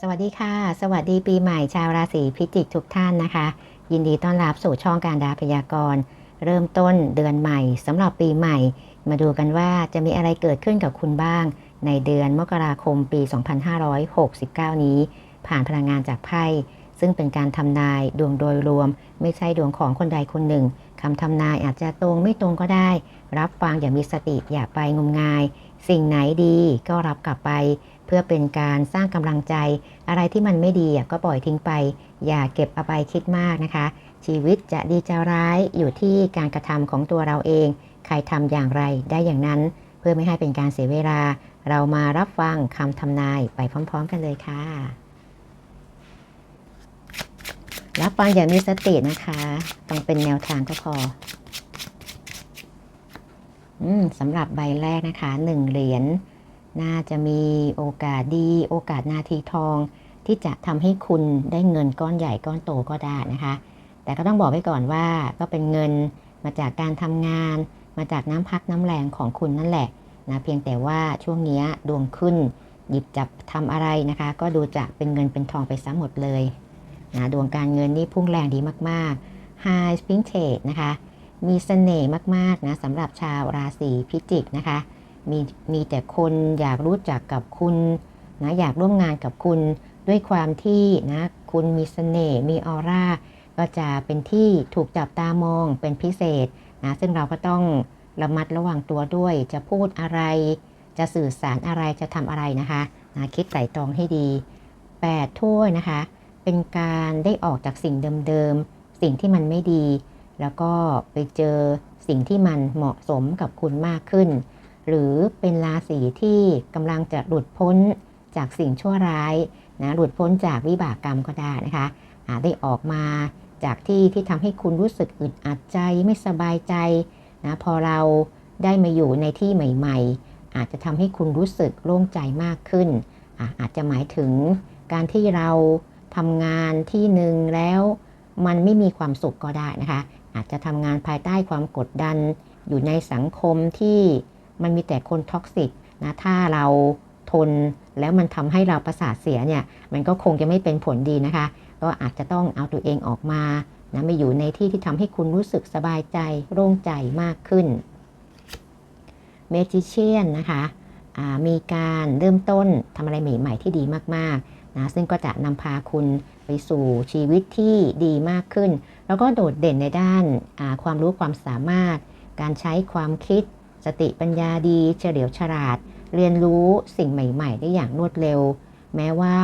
สวัสดีค่ะ สวัสดีปีใหม่ชาวราศีพิจิกทุกท่านนะคะ ยินดีต้อนรับสู่ช่องการดาพยากรณ์ เริ่มต้นเดือนใหม่สำหรับปีใหม่ มาดูกันว่าจะมีอะไรเกิดขึ้นกับคุณบ้าง ในเดือนมกราคมปี 2569 นี้ ผ่านพลังงานจากไพ่ ซึ่งเป็นการทำนายดวงโดยรวม ไม่ใช่ดวงของคนใดคนหนึ่งคำทำนายอาจจะตรงไม่ตรงก็ได้ รับฟังอย่ามีสติอย่าไปงมงาย สิ่งไหนดีก็รับกลับไป เพื่อเป็นการสร้างกำลังใจ อะไรที่มันไม่ดีก็ปล่อยทิ้งไป อย่าเก็บเอาไปคิดมากนะคะ ชีวิตจะดีจะร้ายอยู่ที่การกระทำของตัวเราเอง ใครทำอย่างไรได้อย่างนั้น เพื่อไม่ให้เป็นการเสียเวลา เรามารับฟังคำทำนายไปพร้อม ๆ กันเลยค่ะ รับฟังอย่างมีสตินะคะ ต้องเป็นแนวทางก็พอ อืมสำหรับใบแรกนะคะหนึ่งเหรียญน่าจะมีโอกาสดี โอกาสนาทีทอง ที่จะทำให้คุณได้เงินก้อนใหญ่ก้อนโตก็ได้นะคะ แต่ก็ต้องบอกไว้ก่อนว่าก็เป็นเงินมาจากการทำงาน มาจากน้ำพักน้ำแรงของคุณนั่นแหละนะเพียงแต่ว่าช่วงนี้ดวงขึ้น หยิบจับทำอะไรนะคะ ก็ดูจะเป็นเงินเป็นทองไปซะหมดเลย นะดวงการเงินนี่พุ่งแรงดีมากๆ High p i n t a g e นะคะ มีเสน่ห์มากๆนะสำหรับชาวราศีพิจิกนะคะ มีมีแต่คนอยากรู้จักกับคุณนะอยากร่วมงานกับคุณด้วยความที่นะคุณมีเสน่ห์มีออร่าก็จะเป็นที่ถูกจับตามองเป็นพิเศษนะซึ่งเราก็ต้องระมัดระวังตัวด้วย จะพูดอะไร จะสื่อสารอะไรจะทำอะไรนะคะนะคิดไตร่ตรองให้ดี 8 ถ้วยนะคะ เป็นการได้ออกจากสิ่งเดิมๆ สิ่งที่มันไม่ดี แล้วก็ไปเจอสิ่งที่มันเหมาะสมกับคุณมากขึ้น หรือเป็นราศีที่กำลังจะหลุดพ้นจากสิ่งชั่วร้ายนะหลุดพ้นจากวิบากกรรมก็ได้นะคะอาจได้ออกมาจากที่ที่ทำให้คุณรู้สึกอึดอัดใจไม่สบายใจนะพอเราได้มาอยู่ในที่ใหม่ ๆ อาจจะทำให้คุณรู้สึกโล่งใจมากขึ้นอาอาจจะหมายถึงการที่เรา ทำงานที่หนึ่งแล้วมันไม่มีความสุขก็ได้นะคะ อาจจะทำงานภายใต้ความกดดัน อยู่ในสังคมที่มันมีแต่คนท็อกซิกนะถ้าเราทนแล้วมันทำให้เราประสาทเสียเนี่ย มันก็คงจะไม่เป็นผลดีนะคะ ก็อาจจะต้องเอาตัวเองออกมานะมาอยู่ในที่ที่ทำให้คุณรู้สึกสบายใจโล่งใจมากขึ้นเมจิเชียนนะคะมีการเริ่มต้นทำอะไรใหม่ ๆ ที่ดีมาก ๆ นะซึ่งก็จะนำพาคุณไปสู่ชีวิตที่ดีมากขึ้น แล้วก็โดดเด่นในด้านความรู้ความสามารถ การใช้ความคิด สติปัญญาดีเฉลียวฉลาด เรียนรู้สิ่งใหม่ ๆ ได้อย่างรวดเร็ว แม้ว่า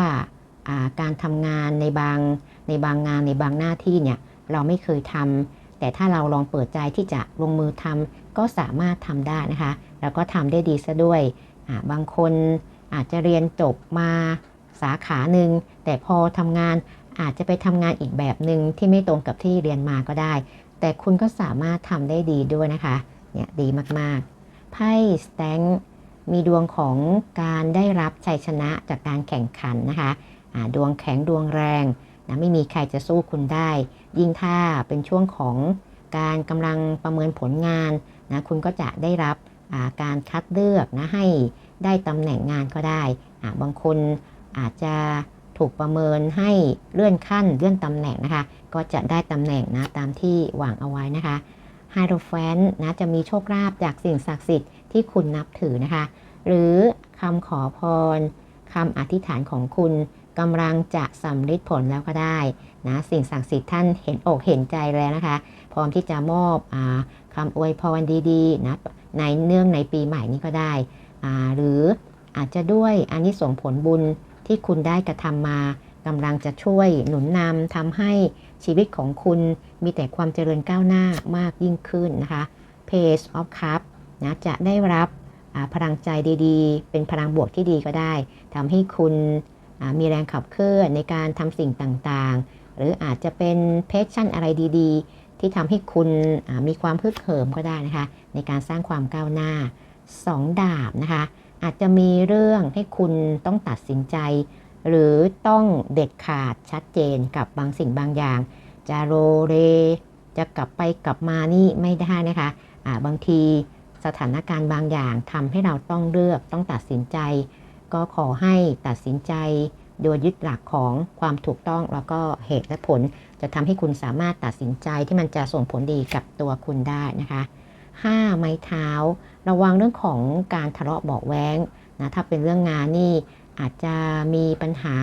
การทำงานในบางในบางงานในบางหน้าที่เนี่ยเราไม่เคยทำแต่ถ้าเราลองเปิดใจที่จะลงมือทำก็สามารถทำได้นะคะ แล้วก็ทำได้ดีซะด้วยบางคนอาจจะเรียนจบมา สาขาหนึ่งแต่พอทำงานอาจจะไปทำงานอีกแบบหนึ่งที่ไม่ตรงกับที่เรียนมาก็ได้ แต่คุณก็สามารถทำได้ดีด้วยนะคะเนี่ยดีมากๆไพ่สแตงมีดวงของการได้รับชัยชนะจากการแข่งขันนะคะะดวงแข็งดวงแรงนะไม่มีใครจะสู้คุณได้ ยิ่งถ้าเป็นช่วงของการกำลังประเมินผลงานนะคุณก็จะได้รับการคัดเลือกนะให้ได้ตำแหน่งงานก็ได้ บางคน อาจจะถูกประเมินให้เลื่อนขั้นเลื่อนตำแหน่งนะคะ ก็จะได้ตำแหน่งนะตามที่หวังเอาไว้นะคะไฮโดรแฟนนะจะมีโชคลาภจากสิ่งศักดิ์สิทธิ์ที่คุณนับถือนะคะ หรือคำขอพรคำอธิษฐานของคุณกำลังจะสำลิดผลแล้วก็ได้นะสิ่งศักดิ์สิทธิ์ท่านเห็นอกเห็นใจแล้วนะคะ พร้อมที่จะมอบอคำอวยพรดีๆนะในเนื่องในปีใหม่นี้ก็ได้ หรืออาจจะด้วยอานิสงส์ผลบุญ ที่คุณได้กระทำมากำลังจะช่วยหนุนนำทำให้ชีวิตของคุณมีแต่ความเจริญก้าวหน้ามากยิ่งขึ้นนะคะ Page of Cup นะจะได้รับพลังใจดีๆ เป็นพลังบวกที่ดีก็ได้ทำให้คุณมีแรงขับเคลื่อนในการทำสิ่งต่างๆ หรืออาจจะเป็นเพชชั่นอะไรดีๆ ที่ทำให้คุณมีความพึกเหิมก็ได้นะคะ ในการสร้างความก้าวหน้า 2 ดาบนะคะ อาจจะมีเรื่องให้คุณต้องตัดสินใจ หรือต้องเด็ดขาดชัดเจนกับบางสิ่งบางอย่าง จะโรเร จะกลับไปกลับมานี่ไม่ได้นะคะะบางทีสถานการณ์บางอย่างทำให้เราต้องเลือกต้องตัดสินใจ ก็ขอให้ตัดสินใจ โดยยึดหลักของความถูกต้องแล้วก็เหตุและผล จะทำให้คุณสามารถตัดสินใจที่มันจะส่งผลดีกับตัวคุณได้นะคะ 5. ไม้เท้า ระวังเรื่องของการทะเลาะเบาะแว้งนะถ้าเป็นเรื่องงานนี่อาจจะมีปัญหา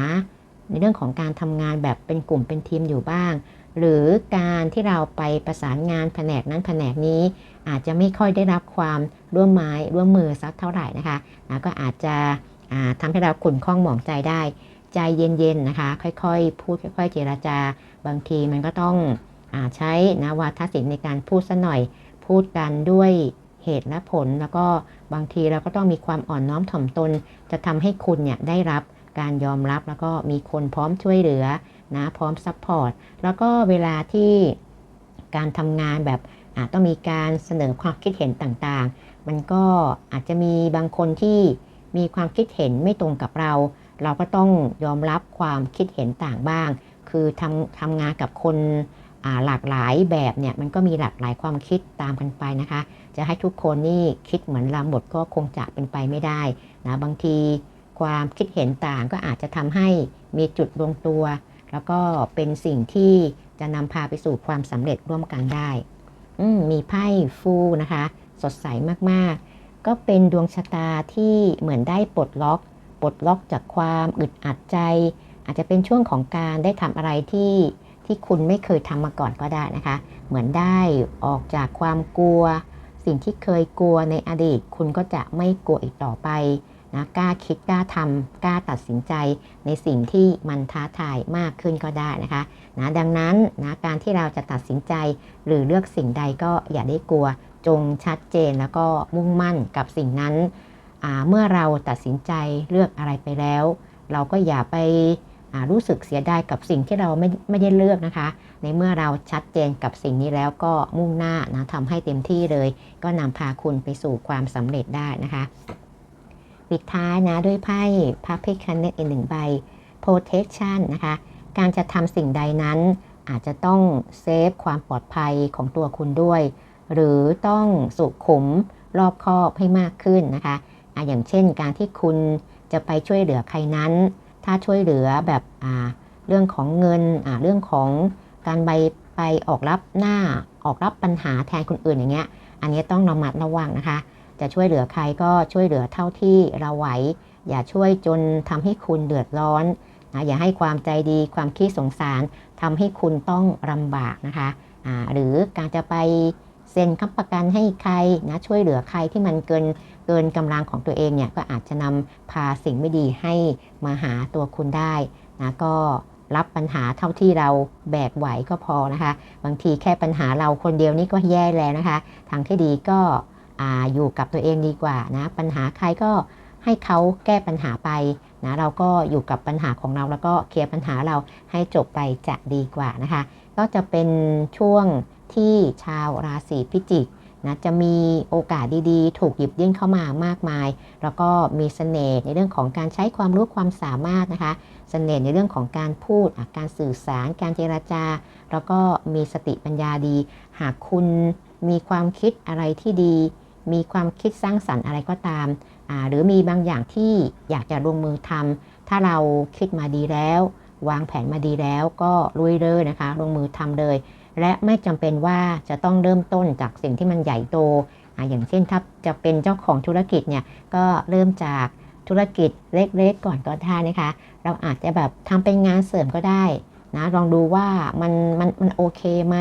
ในเรื่องของการทำงานแบบเป็นกลุ่มเป็นทีมอยู่บ้าง หรือการที่เราไปประสานงานแผนกนั้นแผนกนี้ อาจจะไม่ค่อยได้รับความร่วมไม้ร่วมมือสักเท่าไหร่นะคะนะก็อาจจะทำให้เราขุ่นข้องหมองใจได้ ใจเย็นๆนะคะ ค่อยๆ พูดค่อย ๆ เจราจา บางทีมันก็ต้องอใช้นะวาทศิลป์ในการพูดซะหน่อย พูดกันด้วยเหตุและผล แล้วก็บางทีเราก็ต้องมีความอ่อนน้อมถ่อมตน จะทำให้คุณเนี่ยได้รับการยอมรับแล้วก็มีคนพร้อมช่วยเหลือนะพร้อมซัพพอร์ตแล้วก็เวลาที่การทำงานแบบอาจต้องมีการเสนอความคิดเห็นต่างๆ มันก็อาจจะมีบางคนที่มีความคิดเห็นไม่ตรงกับเรา เราก็ต้องยอมรับความคิดเห็นต่างบ้าง คือทำทำงานกับคน หลากหลายแบบเนี่ยมันก็มีหลากหลายความคิดตามกันไปนะคะ จะให้ทุกคนนี่คิดเหมือนเราหมดก็คงจะเป็นไปไม่ได้นะบางทีความคิดเห็นต่างก็อาจจะทำให้มีจุดลงตัว แล้วก็เป็นสิ่งที่จะนำพาไปสู่ความสำเร็จร่วมกันได้มีไพ่ฟูนะคะ สดใสมากๆ ก็เป็นดวงชะตาที่เหมือนได้ปลดล็อกปลดล็อกจากความอึดอัดใจ อาจจะเป็นช่วงของการได้ทำอะไรที่ ที่คุณไม่เคยทำมาก่อนก็ได้นะคะ เหมือนได้ออกจากความกลัว สิ่งที่เคยกลัวในอดีต คุณก็จะไม่กลัวอีกต่อไปนะกล้าคิดกล้าทำกล้าตัดสินใจในสิ่งที่มันท้าทายมากขึ้นก็ได้นะคะนะดังนั้นนะการที่เราจะตัดสินใจ หรือเลือกสิ่งใดก็อย่าได้กลัว จงชัดเจนแล้วก็มุ่งมั่นกับสิ่งนั้น เมื่อเราตัดสินใจเลือกอะไรไปแล้ว เราก็อย่าไป รู้สึกเสียดายกับสิ่งที่เราไม่ไม่ได้เลือกนะคะ ในเมื่อเราชัดเจนกับสิ่งนี้แล้วก็มุ่งหน้านะทำให้เต็มที่เลย ก็นำพาคุณไปสู่ความสำเร็จได้นะคะ ปิดท้ายนะด้วยไพ่พระพิคเนตอีกหนึ่งใบ protection นะคะ การจะทำสิ่งใดนั้นอาจจะต้องเซฟความปลอดภัยของตัวคุณด้วย หรือต้องสุขุมรอบคอบให้มากขึ้นนะคะอะอย่างเช่นการที่คุณจะไปช่วยเหลือใครนั้น ถ้าช่วยเหลือแบบเรื่องของเงินเรื่องของการไปไปออกรับหน้าออกรับปัญหาแทนคนอื่นอย่างเงี้ย อันนี้ต้องระมัดระวังนะคะ จะช่วยเหลือใครก็ช่วยเหลือเท่าที่เราไหว อย่าช่วยจนทำให้คุณเดือดร้อนนะอย่าให้ความใจดีความคิดสงสารทำให้คุณต้องลำบากนะคะะหรือการจะไป เซ็นค้ำประกันให้ใครนะช่วยเหลือใครที่มันเกินเกินกำลังของตัวเองเนี่ยก็อาจจะนำพาสิ่งไม่ดีให้มาหาตัวคุณได้นะก็รับปัญหาเท่าที่เราแบกไหวก็พอนะคะ บางทีแค่ปัญหาเราคนเดียวนี่ก็แย่แล้วนะคะ ทางที่ดีก็ออยู่กับตัวเองดีกว่านะ ปัญหาใครก็ให้เขาแก้ปัญหาไป นะเราก็อยู่กับปัญหาของเราแล้วก็เคลียร์ปัญหาเราให้จบไปจะดีกว่านะคะ ก็จะเป็นช่วงที่ชาวราศีพิจิกนะจะมีโอกาสดีๆ ถูกหยิบยื่นเข้ามามากมาย แล้วก็มีสเสน่ห์ในเรื่องของการใช้ความรู้ความสามารถนะคะสเสน่ห์ในเรื่องของการพูดการสื่อสาร การเจราจา แล้วก็มีสติปัญญาดี หากคุณมีความคิดอะไรที่ดี มีความคิดสร้างสรรค์อะไรก็ตาม หรือมีบางอย่างที่อยากจะลงมือทำถ้าเราคิดมาดีแล้ว วางแผนมาดีแล้วก็ลุยเลยนะคะ ลงมือทำเลย และไม่จำเป็นว่าจะต้องเริ่มต้นจากสิ่งที่มันใหญ่โตออย่างเช่นถ้าจะเป็นเจ้าของธุรกิจเนี่ยก็เริ่มจากธุรกิจเล็กๆก่อนก็ได้นะคะ เราอาจจะแบบทำเป็นงานเสริมก็ได้นะลองดูว่ามันมันมันโอเคไหม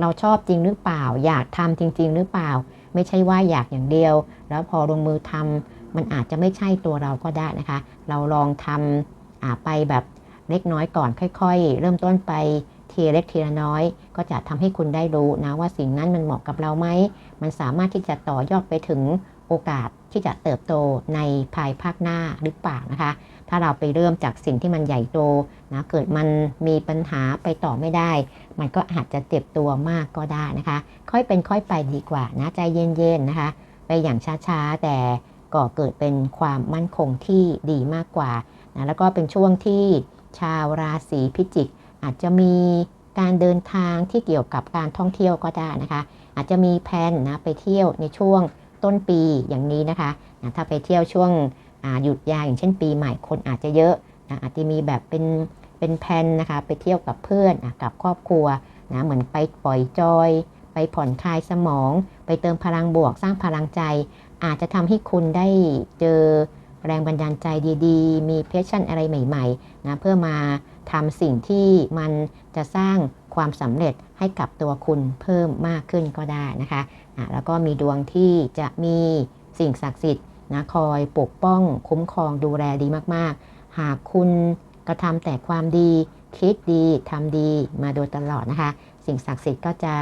เราชอบจริงหรือเปล่า อยากทำจริง ๆ หรือเปล่า ไม่ใช่ว่าอยากอย่างเดียว แล้วพอลงมือทำมันอาจจะไม่ใช่ตัวเราก็ได้นะคะ เราลองทำไปแบบเล็กน้อยก่อนค่อย ๆ เริ่มต้นไปทีเล็กทีละน้อย ก็จะทำให้คุณได้รู้นะว่าสิ่งนั้นมันเหมาะกับเราไหม มันสามารถที่จะต่อยอดไปถึงโอกาสที่จะเติบโตในภายภาคหน้าหรือเปล่านะคะ ถ้าเราไปเริ่มจากสิ่งที่มันใหญ่โตนะเกิดมันมีปัญหาไปต่อไม่ได้ มันก็อาจจะเจ็บตัวมากก็ได้นะคะ ค่อยเป็นค่อยไปดีกว่านะใจเย็นๆนะคะ ไปอย่างช้าๆ แต่ก็เกิดเป็นความมั่นคงที่ดีมากกว่านะแล้วก็เป็นช่วงที่ชาวราศีพิจิก อาจจะมีการเดินทางที่เกี่ยวกับการท่องเที่ยวก็ได้นะคะ อาจจะมีแผนนะไปเที่ยวในช่วงต้นปีอย่างนี้นะคะนะถ้าไปเที่ยวช่วง หยุดยาวอย่างเช่นปีใหม่คนอาจจะเยอะนะอาจจะมีแบบเป็นเป็นแพนนะคะไปเที่ยวกับเพื่อนอกับครอบครัวนะเหมือนไปปล่อยจอย ไปผ่อนคลายสมอง ไปเติมพลังบวกสร้างพลังใจ อาจจะทำให้คุณได้เจอแรงบันดาลใจดีๆ มีเพชชั่นอะไรใหม่ๆนะเพื่อมาทำสิ่งที่มันจะสร้างความสำเร็จให้กับตัวคุณเพิ่มมากขึ้นก็ได้นะคะะแล้วก็มีดวงที่จะมีสิ่งศักดิ์สิทธิ์ นะคอยปกป้องคุ้มครองดูแลดีมากๆ หากคุณกระทำแต่ความดี คิดดีทำดีมาโดยตลอดนะคะ สิ่งศักดิ์สิทธิ์ก็จะ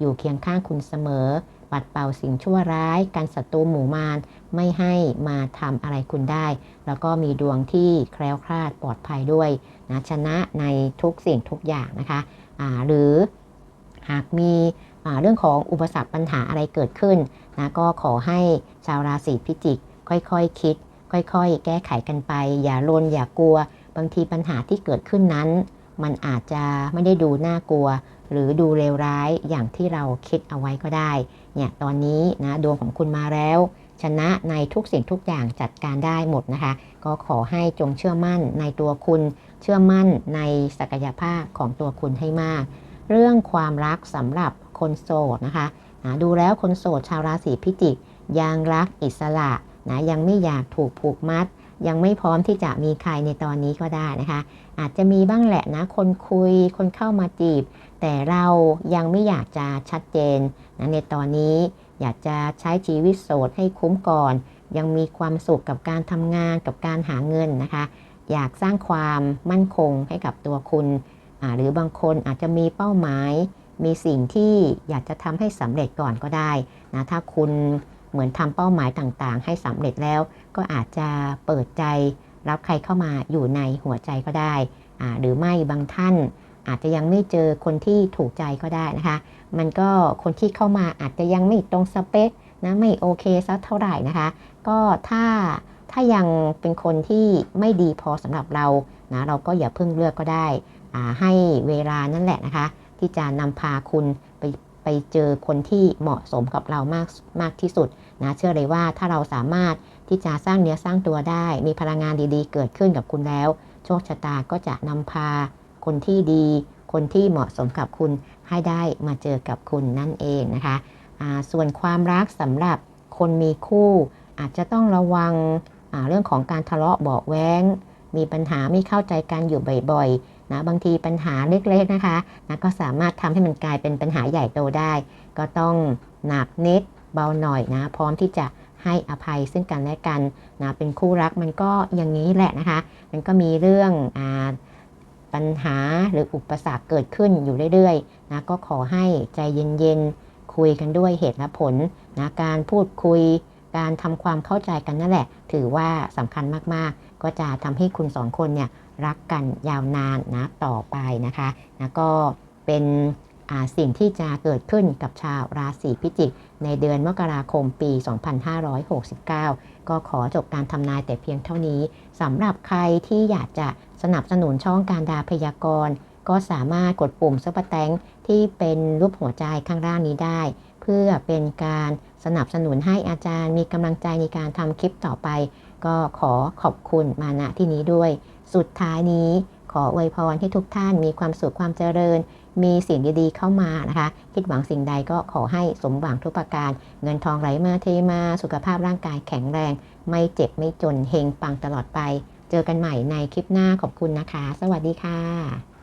อยู่เคียงข้างคุณเสมอ ปัดเป่าสิ่งชั่วร้ายการศัตรูหมู่มารไม่ให้มาทำอะไรคุณได้ แล้วก็มีดวงที่แคล้วคลาดปลอดภัยด้วยนะชนะในทุกสิ่งทุกอย่างนะคะะหรือหากมีเรื่องของอุปสรรคปัญหาอะไรเกิดขึ้นนะก็ขอให้ชาวราศีพิจิก ค่อยๆคคิด ค่อยๆ แก้ไขกันไป อย่าลนอย่ากลัว บางทีปัญหาที่เกิดขึ้นนั้น มันอาจจะไม่ได้ดูน่ากลัว หรือดูเลวร้ายอย่างที่เราคิดเอาไว้ก็ได้ เนี่ยตอนนี้นะดวงของคุณมาแล้ว ชนะในทุกสิ่งทุกอย่างจัดการได้หมดนะคะ ก็ขอให้จงเชื่อมั่นในตัวคุณ เชื่อมั่นในศักยภาพของตัวคุณให้มาก เรื่องความรักสำหรับคนโสดนะคะดูแล้วคนโสดชาวราศีพิจิกยังรักอิสระ นะยังไม่อยากถูกผูกมัด ยังไม่พร้อมที่จะมีใครในตอนนี้ก็ได้นะคะ อาจจะมีบ้างแหละนะคนคุยคนเข้ามาจีบ แต่เรายังไม่อยากจะชัดเจนนะในตอนนี้อยากจะใช้ชีวิตโสดให้คุ้มก่อน ยังมีความสุขกับการทำงานกับการหาเงินนะคะ อยากสร้างความมั่นคงให้กับตัวคุณหรือบางคนอาจจะมีเป้าหมาย มีสิ่งที่อยากจะทำให้สำเร็จก่อนก็ได้นะถ้าคุณ เหมือนทำเป้าหมายต่างๆ ให้สำเร็จแล้วก็อาจจะเปิดใจรับใครเข้ามาอยู่ในหัวใจก็ได้ หรือไม่บางท่านอาจจะยังไม่เจอคนที่ถูกใจก็ได้นะคะ มันก็คนที่เข้ามาอาจจะยังไม่ตรงสเปคนะไม่โอเคสักเท่าไหร่นะคะ ก็ถ้าถ้ายังเป็นคนที่ไม่ดีพอสำหรับเรานะเราก็อย่าเพิ่งเลือกก็ได้ ให้เวลานั่นแหละนะคะ ที่จะนำพาคุณไป ไปเจอคนที่เหมาะสมกับเรามากมากที่สุดนะเชื่อเลยว่าถ้าเราสามารถที่จะสร้างเนื้อสร้างตัวได้ มีพลังงานดีๆ เกิดขึ้นกับคุณแล้ว โชคชะตาก็จะนำพาคนที่ดี คนที่เหมาะสมกับคุณให้ได้มาเจอกับคุณนั่นเองนะคะส่วนความรักสำหรับคนมีคู่ อาจจะต้องระวังเรื่องของการทะเลาะเบาแว้ง มีปัญหาไม่เข้าใจกันอยู่บ่อยๆนะบางทีปัญหาเล็กๆนะคะนะก็สามารถทำให้มันกลายเป็นปัญหาใหญ่โตได้ ก็ต้องหนักนิดเบาหน่อยนะ พร้อมที่จะให้อภัยซึ่งกันและกันนะเป็นคู่รักมันก็อย่างนี้แหละนะคะ มันก็มีเรื่องอปัญหาหรืออุปสรรคเกิดขึ้นอยู่เรื่อยๆนะก็ขอให้ใจเย็นๆคุยกันด้วยเหตุและผลนะการพูดคุย การทำความเข้าใจกันนั่นแหละ ถือว่าสำคัญมากๆ ก็จะทำให้คุณสองคนเนี่ยรักกันยาวนานนะต่อไปนะคะนะก็เป็นสิ่งที่จะเกิดขึ้นกับชาวราศีพิจิก ในเดือนมกราคมปี 2569 ก็ขอจบการทำนายแต่เพียงเท่านี้สำหรับใครที่อยากจะสนับสนุนช่องการดาพยากรณ์ ก็สามารถกดปุ่มซุปเปอร์แตงที่เป็นรูปหัวใจข้างล่างนี้ได้ พื่อเป็นการสนับสนุนให้อาจารย์มีกำลังใจในการทำคลิปต่อไป ก็ขอขอบคุณมาณที่นี้ด้วย สุดท้ายนี้ขออวยพรให้ทุกท่านมีความสุขความเจริญ มีสิ่งดีๆเข้ามานะคะ คิดหวังสิ่งใดก็ขอให้สมหวังทุกประการ เงินทองไหลมาเทมาสุขภาพร่างกายแข็งแรง ไม่เจ็บไม่จนเฮงปังตลอดไป เจอกันใหม่ในคลิปหน้าขอบคุณนะคะ สวัสดีค่ะ